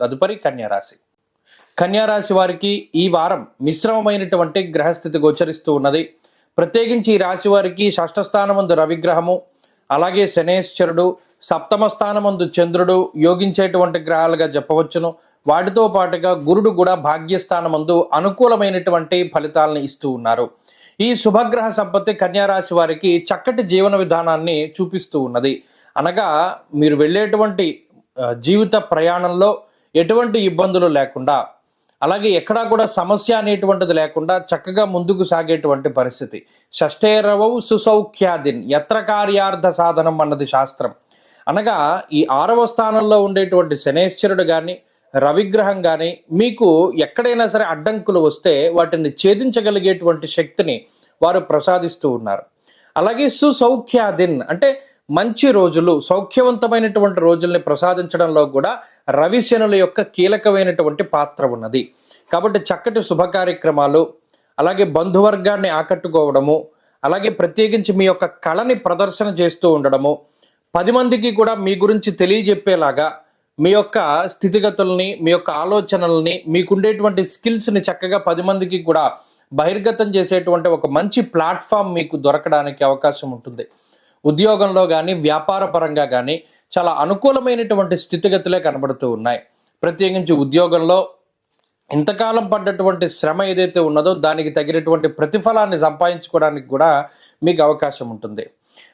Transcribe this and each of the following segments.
తదుపరి కన్యారాశి. కన్యారాశి వారికి ఈ వారం మిశ్రమమైనటువంటి గ్రహస్థితి గోచరిస్తూ ఉన్నది. ప్రత్యేకించి ఈ రాశి వారికి షష్ఠ స్థానమందు రవిగ్రహము అలాగే శనేశ్వరుడు సప్తమ స్థానమందు చంద్రుడు యోగించేటువంటి గ్రహాలుగా చెప్పవచ్చును. వాటితో పాటుగా గురుడు కూడా భాగ్యస్థానమందు అనుకూలమైనటువంటి ఫలితాలను ఇస్తూ ఉన్నారు. ఈ శుభగ్రహ సంపత్తి కన్యారాశి వారికి చక్కటి జీవన విధానాన్ని చూపిస్తూ ఉన్నది. అనగా మీరు వెళ్ళేటువంటి జీవిత ప్రయాణంలో ఎటువంటి ఇబ్బందులు లేకుండా అలాగే ఎక్కడా కూడా సమస్య అనేటువంటిది లేకుండా చక్కగా ముందుకు సాగేటువంటి పరిస్థితి. షష్ఠేరవౌ సుసౌఖ్యాదిన్ ఎత్ర కార్యార్థ సాధనం అన్నది శాస్త్రం. అనగా ఈ ఆరవ స్థానంలో ఉండేటువంటి శనేశ్వరుడు కానీ రవిగ్రహం కానీ మీకు ఎక్కడైనా సరే అడ్డంకులు వస్తే వాటిని ఛేదించగలిగేటువంటి శక్తిని వారు ప్రసాదిస్తూ ఉన్నారు. అలాగే సుసౌఖ్యాదిన్ అంటే మంచి రోజులు సౌఖ్యవంతమైనటువంటి రోజుల్ని ప్రసాదించడంలో కూడా రవిశనుల యొక్క కీలకమైనటువంటి పాత్ర ఉన్నది. కాబట్టి చక్కటి శుభ కార్యక్రమాలు అలాగే బంధువర్గాన్ని ఆకట్టుకోవడము అలాగే ప్రత్యేకించి మీ యొక్క కళని ప్రదర్శన చేస్తూ ఉండడము పది మందికి కూడా మీ గురించి తెలియజెప్పేలాగా మీ యొక్క స్థితిగతుల్ని మీ యొక్క ఆలోచనల్ని మీకుండేటువంటి స్కిల్స్ని చక్కగా పది మందికి కూడా బహిర్గతం చేసేటువంటి ఒక మంచి ప్లాట్ఫామ్ మీకు దొరకడానికి అవకాశం ఉంటుంది. ఉద్యోగంలో కానీ వ్యాపార పరంగా కానీ చాలా అనుకూలమైనటువంటి స్థితిగతులే కనబడుతూ ఉన్నాయి. ప్రత్యేకించి ఉద్యోగంలో ఇంతకాలం పడ్డటువంటి శ్రమ ఏదైతే ఉన్నదో దానికి తగినటువంటి ప్రతిఫలాన్ని సంపాదించుకోవడానికి కూడా మీకు అవకాశం ఉంటుంది.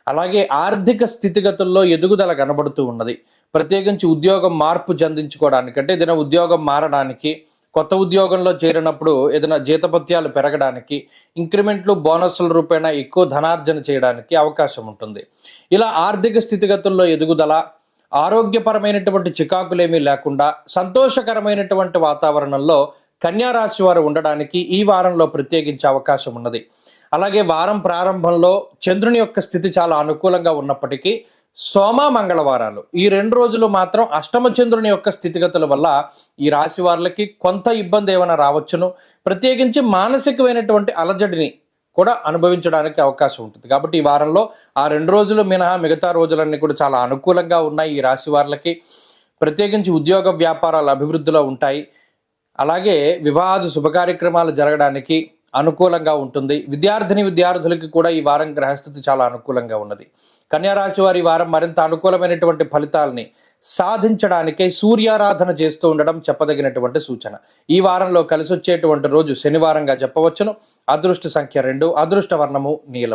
అలాగే ఆర్థిక స్థితిగతుల్లో ఎదుగుదల కనబడుతూ ఉన్నది. ప్రత్యేకించి ఉద్యోగం మార్పు చెందించుకోవడానికి అంటే ఏదైనా ఉద్యోగం మారడానికి కొత్త ఉద్యోగంలో చేరినప్పుడు ఏదైనా జీతపత్యాలు పెరగడానికి ఇంక్రిమెంట్లు బోనస్ల రూపేణా ఎక్కువ ధనార్జన చేయడానికి అవకాశం ఉంటుంది. ఇలా ఆర్థిక స్థితిగతుల్లో ఎదుగుదల ఆరోగ్యపరమైనటువంటి చికాకులేమీ లేకుండా సంతోషకరమైనటువంటి వాతావరణంలో కన్యా రాశి వారు ఉండడానికి ఈ వారంలో ప్రత్యేకించే అవకాశం ఉన్నది. అలాగే వారం ప్రారంభంలో చంద్రుని యొక్క స్థితి చాలా అనుకూలంగా ఉన్నప్పటికీ సోమ మంగళవారాలు. ఈ రెండు రోజులు మాత్రం అష్టమ చంద్రుని యొక్క స్థితిగతుల వల్ల ఈ రాశి వారికి కొంత ఇబ్బంది ఏమైనా రావచ్చును. ప్రత్యేకించి మానసికమైనటువంటి అలజడిని కూడా అనుభవించడానికి అవకాశం ఉంటుంది. కాబట్టి ఈ వారంలో ఆ రెండు రోజులు మినహా మిగతా రోజులన్నీ కూడా చాలా అనుకూలంగా ఉన్నాయి ఈ రాశి వారికి ప్రత్యేకించి ఉద్యోగ వ్యాపారాలు అభివృద్ధిలో ఉంటాయి. అలాగే వివాహ శుభ కార్యక్రమాలు జరగడానికి అనుకూలంగా ఉంటుంది. విద్యార్థిని విద్యార్థులకి కూడా ఈ వారం గ్రహస్థితి చాలా అనుకూలంగా ఉన్నది. కన్యారాశి వారి వారం మరింత అనుకూలమైనటువంటి ఫలితాలని సాధించడానికే సూర్యారాధన చేస్తూ ఉండడం చెప్పదగినటువంటి సూచన. ఈ వారంలో కలిసొచ్చేటువంటి రోజు శనివారంగా చెప్పవచ్చును. అదృష్ట సంఖ్య రెండు అదృష్ట వర్ణము నీలము.